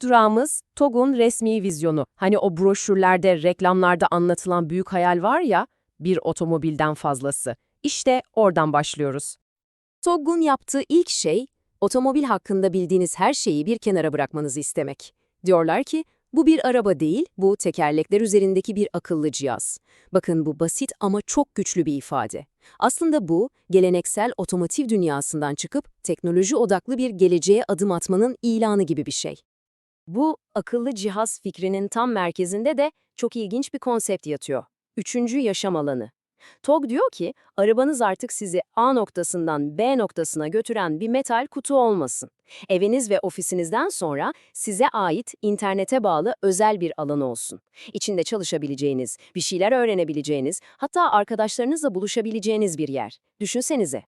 İlk durağımız TOG'un resmi vizyonu. Hani o broşürlerde, reklamlarda anlatılan büyük hayal var ya, bir otomobilden fazlası. İşte oradan başlıyoruz. TOG'un yaptığı ilk şey, otomobil hakkında bildiğiniz her şeyi bir kenara bırakmanızı istemek. Diyorlar ki, bu bir araba değil, bu tekerlekler üzerindeki bir akıllı cihaz. Bakın bu basit ama çok güçlü bir ifade. Aslında bu, geleneksel otomotiv dünyasından çıkıp teknoloji odaklı bir geleceğe adım atmanın ilanı gibi bir şey. Bu akıllı cihaz fikrinin tam merkezinde de çok ilginç bir konsept yatıyor. Üçüncü yaşam alanı. TOG diyor ki, arabanız artık sizi A noktasından B noktasına götüren bir metal kutu olmasın. Eviniz ve ofisinizden sonra size ait internete bağlı özel bir alan olsun. İçinde çalışabileceğiniz, bir şeyler öğrenebileceğiniz, hatta arkadaşlarınızla buluşabileceğiniz bir yer. Düşünsenize.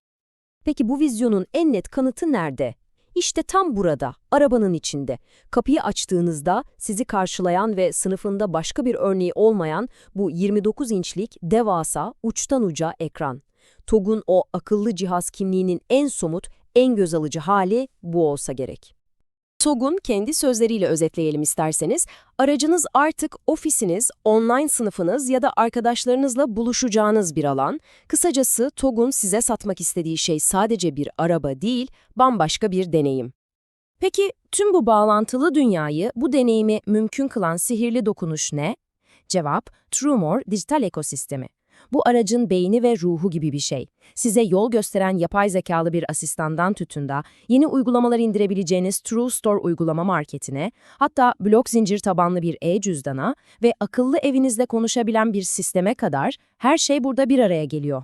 Peki bu vizyonun en net kanıtı nerede? İşte tam burada, arabanın içinde. Kapıyı açtığınızda sizi karşılayan ve sınıfında başka bir örneği olmayan bu 29 inçlik devasa uçtan uca ekran. TOG'un o akıllı cihaz kimliğinin en somut, en göz alıcı hali bu olsa gerek. TOG'un kendi sözleriyle özetleyelim isterseniz, aracınız artık ofisiniz, online sınıfınız ya da arkadaşlarınızla buluşacağınız bir alan. Kısacası TOG'un size satmak istediği şey sadece bir araba değil, bambaşka bir deneyim. Peki tüm bu bağlantılı dünyayı, bu deneyimi mümkün kılan sihirli dokunuş ne? Cevap, TrueMore dijital ekosistemi. Bu aracın beyni ve ruhu gibi bir şey. Size yol gösteren yapay zekalı bir asistandan tutun da yeni uygulamalar indirebileceğiniz True Store uygulama marketine, hatta blok zincir tabanlı bir e-cüzdana ve akıllı evinizle konuşabilen bir sisteme kadar her şey burada bir araya geliyor.